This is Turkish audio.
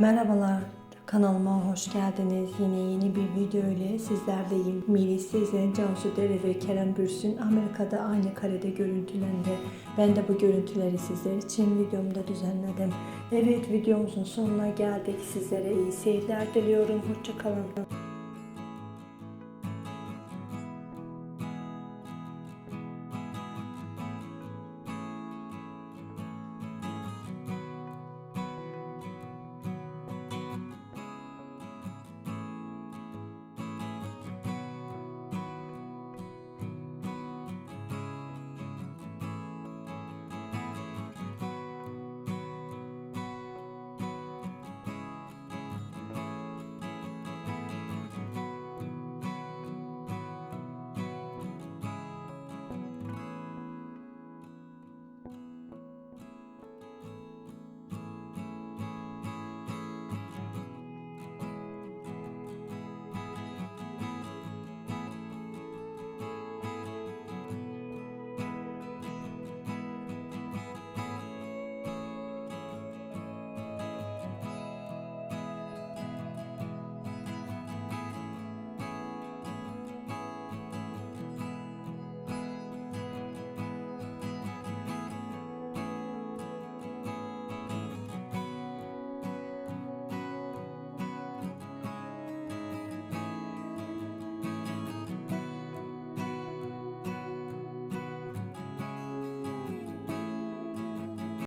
Merhabalar, kanalıma hoş geldiniz. Yine yeni bir video ile sizlerdeyim. Melis Sezen, Cansu Dere ve Kerem Bürsin Amerika'da aynı karede görüntülendi. Ben de bu görüntüleri sizler için videomda düzenledim. Evet videomuzun sonuna geldik. Sizlere iyi seyirler diliyorum. Hoşçakalın.